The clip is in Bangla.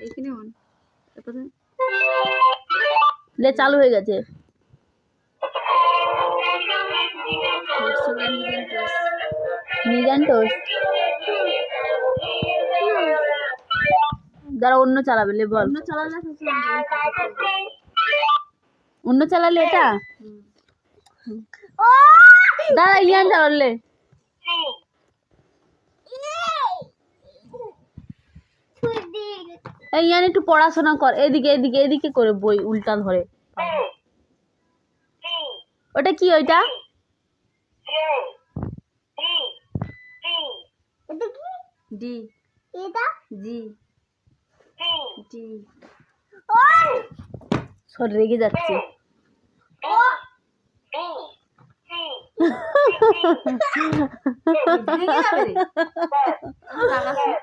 এইখানে অন প্রথমে লে চালু হয়ে গেছে। নিজান টোস্ট। যারা অন্য চালাবে লে বল। অন্য চালালে অন্য চালালে এটা। দাদা ইয়ান চালালে। এই ইয়ান একটু পড়াশোনা কর এদিকে এদিকে এদিকে করে বই উল্টা ধরে। ওটা কি ওইটা? ডি। জি। সর রেগে যাচ্ছে। আছে।